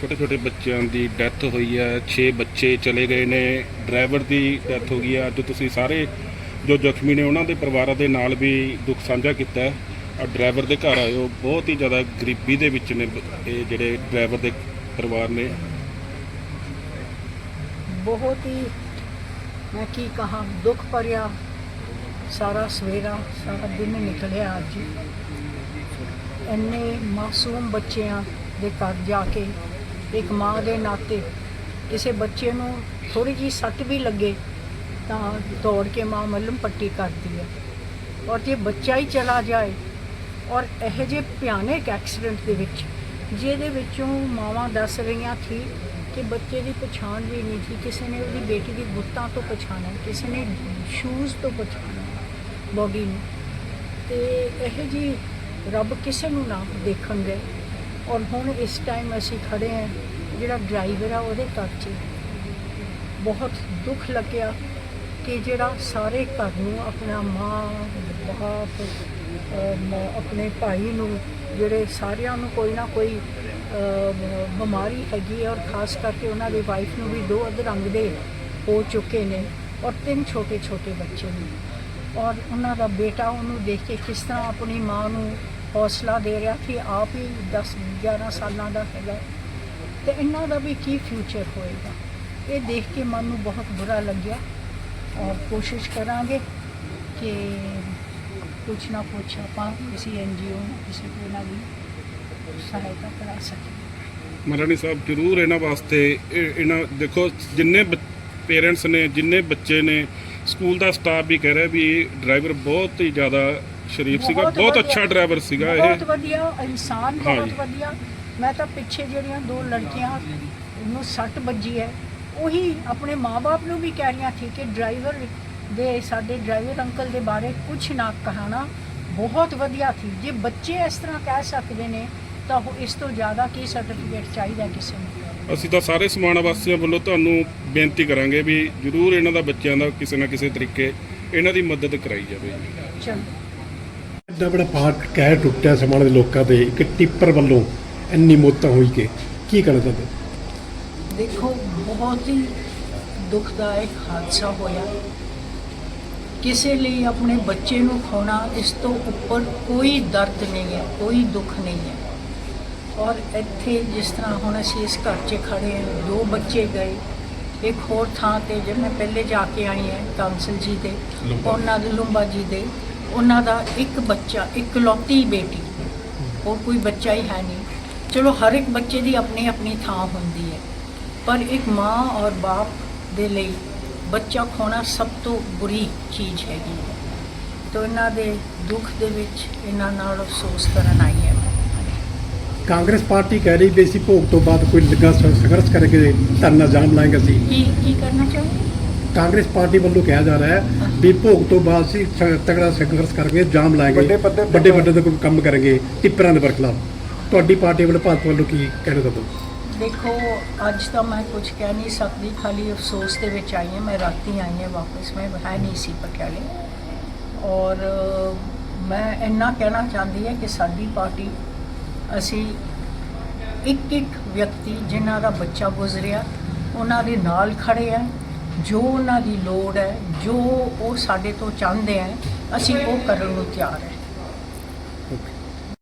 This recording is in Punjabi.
ਛੋਟੇ ਛੋਟੇ ਬੱਚਿਆਂ ਦੀ ਡੈਥ ਹੋਈ ਹੈ 6 ਬੱਚੇ ਚਲੇ ਗਏ ਨੇ, ਡਰਾਈਵਰ ਦੀ ਡੈਥ ਹੋ ਗਈ ਹੈ। ਅੱਜ ਤੁਸੀਂ ਸਾਰੇ ਜੋ ਜ਼ਖਮੀ ਨੇ, ਉਹਨਾਂ ਦੇ ਪਰਿਵਾਰਾਂ ਦੇ ਨਾਲ ਵੀ ਦੁੱਖ ਸਾਂਝਾ ਕੀਤਾ ਹੈ। ਆ ਡਰਾਈਵਰ ਦੇ ਘਰ ਆਇਓ ਬਹੁਤ ਹੀ ਜ਼ਿਆਦਾ ਗਰੀਬੀ ਦੇ ਵਿੱਚ ਨੇ ਇਹ ਜਿਹੜੇ ਡਰਾਈਵਰ ਦੇ ਪਰਿਵਾਰ ਨੇ। ਬਹੁਤ ਹੀ, ਮੈਂ ਕੀ ਕਹਾਂ, ਦੁੱਖ ਭਰਿਆ ਸਾਰਾ ਸਵੇਰਾ, ਸਾਰਾ ਦਿਨ ਨਿਕਲਿਆ ਅੱਜ। ਇੰਨੇ ਮਾਸੂਮ ਬੱਚਿਆਂ ਦੇ ਘਰ ਜਾ ਕੇ ਇੱਕ ਮਾਂ ਦੇ ਨਾਤੇ ਕਿਸੇ ਬੱਚੇ ਨੂੰ ਥੋੜੀ ਜੀ ਸੱਟ ਵੀ ਲੱਗੇ ਤਾਂ ਦੌੜ ਕੇ ਮਾਂ ਮੱਲਮ ਪੱਟੀ ਕਰਦੀ ਹੈ। ਔਰ ਜੇ ਬੱਚਾ ਹੀ ਚਲਾ ਜਾਏ ਔਰ ਇਹੋ ਜਿਹੇ ਭਿਆਨਕ ਐਕਸੀਡੈਂਟ ਦੇ ਵਿੱਚ ਜਿਹਦੇ ਵਿੱਚੋਂ ਮਾਵਾਂ ਦੱਸ ਰਹੀਆਂ ਸੀ ਕਿ ਬੱਚੇ ਦੀ ਪਛਾਣ ਵੀ ਨਹੀਂ ਸੀ, ਕਿਸੇ ਨੇ ਉਹਦੀ ਬੇਟੀ ਦੀ ਗੁੱਤਾਂ ਤੋਂ ਪਛਾਣਿਆ, ਕਿਸੇ ਨੇ ਸ਼ੂਜ਼ ਤੋਂ ਪਛਾਣਿਆ ਬੋਡੀ ਨੂੰ। ਤੇ ਇਹੋ ਜੀ ਰੱਬ ਕਿਸੇ ਨੂੰ ਨਾ ਦੇਖਣ ਦੇ। ਔਰ ਹੁਣ ਇਸ ਟਾਈਮ ਅਸੀਂ ਖੜੇ ਹਾਂ, ਜਿਹੜਾ ਡਰਾਈਵਰ ਆ ਉਹਦੇ ਘਰ 'ਚ। ਬਹੁਤ ਦੁੱਖ ਲੱਗਿਆ ਕਿ ਜਿਹੜਾ ਸਾਰੇ ਘਰ ਨੂੰ ਆਪਣਾ ਮਾਂ, ਬਾਪ ਆਪਣੇ ਭਾਈ ਨੂੰ, ਜਿਹੜੇ ਸਾਰਿਆਂ ਨੂੰ ਕੋਈ ਨਾ ਕੋਈ ਬਿਮਾਰੀ ਹੈਗੀ ਹੈ ਔਰ ਖਾਸ ਕਰਕੇ ਉਹਨਾਂ ਦੇ ਵਾਈਫ ਨੂੰ ਵੀ ਦੋ ਅਧ ਰੰਗ ਦੇ ਹੋ ਚੁੱਕੇ ਨੇ ਔਰ ਤਿੰਨ ਛੋਟੇ ਛੋਟੇ ਬੱਚੇ ਨੇ। ਔਰ ਉਹਨਾਂ ਦਾ ਬੇਟਾ ਉਹਨੂੰ ਦੇਖ ਕੇ ਕਿਸ ਤਰ੍ਹਾਂ ਆਪਣੀ ਮਾਂ ਨੂੰ ਹੌਸਲਾ ਦੇ ਰਿਹਾ ਕਿ ਆਪ ਹੀ 10 11 ਸਾਲਾਂ ਦਾ ਹੈਗਾ ਤੇ ਇਹਨਾਂ ਦਾ ਵੀ ਕੀ ਫਿਊਚਰ ਹੋਏਗਾ? ਇਹ ਦੇਖ ਕੇ ਮਨ ਨੂੰ ਬਹੁਤ ਬੁਰਾ ਲੱਗਿਆ ਔਰ ਕੋਸ਼ਿਸ਼ ਕਰਾਂਗੇ ਕਿ ਕੁਛ ਨਾ ਕੁਛ ਆਪਾਂ ਕਿਸੇ ਐਨਜੀਓ ਕਿਸੇ ਕੋਈ ਇਹਨਾਂ ਦੀ ਸਹਾਇਤਾ ਕਰਾ ਸਕੀਏ। ਮਹਾਰਾਣੀ ਸਾਹਿਬ, ਜ਼ਰੂਰ ਇਹਨਾਂ ਵਾਸਤੇ ਇਹਨਾਂ, ਦੇਖੋ, ਜਿੰਨੇ ਪੇਰੈਂਟਸ ਨੇ, ਜਿੰਨੇ ਬੱਚੇ ਨੇ ਸਕੂਲ ਦਾ ਸਟਾਫ ਵੀ ਕਹਿ ਰਿਹਾ ਵੀ ਡਰਾਈਵਰ ਬਹੁਤ ਹੀ ਜ਼ਿਆਦਾ ਸ਼ਰੀਫ ਸੀਗਾ ਬਹੁਤ। ਅੱਛਾ ਡਰਾਈਵਰ ਸੀਗਾ ਇਹ। ਬਹੁਤ ਵਧੀਆ ਇਨਸਾਨ ਬਹੁਤ। ਵਧੀਆ। ਮੈਂ ਤਾਂ ਪਿੱਛੇ ਜਿਹੜੀਆਂ ਦੋ ਲੜਕੀਆਂ ਨੂੰ ਸੱਟ ਵੱਜੀ ਹੈ ਉਹੀ ਆਪਣੇ ਮਾਪੇ ਨੂੰ ਵੀ ਕਹਿ ਰਹੀਆਂ ਸੀ ਕਿ ਡਰਾਈਵਰ ਦੇ ਸਾਡੇ ਡਰਾਈਵਰ ਅੰਕਲ ਦੇ ਬਾਰੇ ਕੁਝ ਨਾ ਕਹਾਣਾ ਬਹੁਤ ਵਧੀਆ ਸੀ। ਜੇ ਬੱਚੇ ਇਸ ਤਰ੍ਹਾਂ ਕਹਿ ਸਕਦੇ ਨੇ ਤਾਂ ਉਹ ਇਸ ਤੋਂ ਜ਼ਿਆਦਾ ਕੀ ਸਰਟੀਫਿਕੇਟ ਚਾਹੀਦਾ ਕਿਸੇ ਨੂੰ? ਅਸੀਂ ਤਾਂ ਸਾਰੇ ਸਮਾਨ ਵਾਸੀਆਂ ਵੱਲੋਂ ਤੁਹਾਨੂੰ ਬੇਨਤੀ ਕਰਾਂਗੇ ਵੀ ਜ਼ਰੂਰ ਇਹਨਾਂ ਦਾ ਬੱਚਿਆਂ ਦਾ ਕਿਸੇ ਨਾ ਕਿਸੇ ਤਰੀਕੇ ਇਹਨਾਂ ਦੀ ਮਦਦ ਕਰਾਈ ਜਾਵੇ ਚਲੋ ਐਡਾ ਬੜਾ ਪਹਾੜ ਕਹਿ ਟੁੱਟਿਆ ਸਮਾਨ ਦੇ ਲੋਕਾਂ ਦੇ ਇੱਕ ਟਿੱਪਰ ਵੱਲੋਂ ਇੰਨੀ ਮੌਤਾਂ ਹੋਈ ਕਿ ਕੀ ਕਹਿਣਾ ਚਾਹੁੰਦੇ? ਦੇਖੋ ਬਹੁਤ ਹੀ ਦੁਖਦਾਇਕ ਹਾਦਸਾ ਹੋਇਆ। ਕਿਸੇ ਲਈ ਆਪਣੇ ਬੱਚੇ ਨੂੰ ਖੋਣਾ ਇਸ ਤੋਂ ਉੱਪਰ ਕੋਈ ਦਰਦ ਨਹੀਂ ਹੈ ਕੋਈ ਦੁੱਖ ਨਹੀਂ ਹੈ। ਔਰ ਇੱਥੇ ਜਿਸ ਤਰ੍ਹਾਂ ਹੁਣ ਅਸੀਂ ਇਸ ਘਰ 'ਚ ਖੜੇ ਹਾਂ ਦੋ ਬੱਚੇ ਗਏ। ਇੱਕ ਹੋਰ ਥਾਂ ਤੇ ਜਿਵੇਂ ਮੈਂ ਪਹਿਲੇ ਜਾ ਕੇ ਆਈ ਹਾਂ ਕਾਂਸਲ ਜੀ ਦੇ। ਉਹਨਾਂ ਦੇ ਲੰਬਾ ਜੀ ਦੇ। ਉਹਨਾਂ ਦਾ ਇੱਕ ਬੱਚਾ ਇਕਲੌਤੀ ਬੇਟੀ ਹੋਰ ਕੋਈ ਬੱਚਾ ਹੀ ਹੈ ਨਹੀਂ। ਚਲੋ ਹਰ ਇੱਕ ਬੱਚੇ ਦੀ ਆਪਣੀ ਆਪਣੀ ਥਾਂ ਹੁੰਦੀ ਹੈ। ਪਰ ਇੱਕ ਮਾਂ ਔਰ ਬਾਪ ਦੇ ਲਈ ਬੱਚਾ ਖੋਣਾ ਸਭ ਤੋਂ ਬੁਰੀ ਚੀਜ਼ ਹੈਗੀ ਹੈ। ਤਾਂ ਇਹਨਾਂ ਦੇ ਦੁੱਖ ਦੇ ਵਿੱਚ ਇਹਨਾਂ ਨਾਲ ਅਫਸੋਸ ਕਰਨ ਆਈ ਹੈ। ਕਾਂਗਰਸ ਪਾਰਟੀ ਕਹਿ ਰਹੀ ਵੀ ਅਸੀਂ ਭੋਗ ਤੋਂ ਬਾਅਦ ਕੋਈ ਲੱਗਾ ਸ- ਸੰਘਰਸ਼ ਕਰਕੇ ਧਰਨਾ ਜਾਮ ਲਾਏਂਗੇ ਅਸੀਂ। ਕੀ ਕੀ ਕਰਨਾ ਚਾਹੁੰਦੇ ਕਾਂਗਰਸ ਪਾਰਟੀ ਵੱਲੋਂ ਕਿਹਾ ਜਾ ਰਿਹਾ ਹੈ ਵੀ ਭੋਗ ਤੋਂ ਬਾਅਦ ਅਸੀਂ ਸ- ਤਗੜਾ ਸੰਘਰਸ਼ ਕਰਾਂਗੇ ਜਾਮ ਲਾਏਂਗੇ ਵੱਡੇ ਪੱਧਰ ਤੇ ਵੱਡੇ ਵੱਡੇ ਤੇ ਕੋਈ ਕੰਮ ਕਰਾਂਗੇ ਟਿੱਪਰਾਂ ਦੇ ਬਰਖਲਾਫ ਤੁਹਾਡੀ ਪਾਰਟੀ ਵੱਲੋਂ ਭਾਰਤ ਵੱਲੋਂ ਕੀ ਕਹਿਣਾ ਚਾਹੁੰਦੇ ਹੋ? ਦੇਖੋ ਅੱਜ ਤਾਂ ਮੈਂ ਕੁਝ ਕਹਿ ਨਹੀਂ ਸਕਦੀ ਖਾਲੀ ਅਫਸੋਸ ਦੇ ਵਿੱਚ ਆਈ ਹਾਂ ਮੈਂ ਰਾਤੀ ਆਈ ਹਾਂ ਵਾਪਸ ਮੈਂ ਹੈ ਨਹੀਂ ਸੀ ਪਟਿਆਲੇ ਔਰ ਅ, ਮੈਂ ਇੰਨਾ ਕਹਿਣਾ ਚਾਹੁੰਦੀ ਹਾਂ ਕਿ ਸਾਡੀ ਪਾਰਟੀ ਅਸੀਂ ਇੱਕ ਇੱਕ ਵਿਅਕਤੀ ਜਿਨ੍ਹਾਂ ਦਾ ਬੱਚਾ ਗੁਜ਼ਰਿਆ ਉਹਨਾਂ ਦੇ ਨਾਲ ਖੜੇ ਆ ਜੋ ਉਹਨਾਂ ਦੀ ਲੋੜ ਹੈ, ਜੋ ਉਹ ਸਾਡੇ ਤੋਂ ਚਾਹੁੰਦੇ ਹੈ, ਅਸੀਂ ਉਹ ਕਰਨ ਨੂੰ ਤਿਆਰ ਹੈ।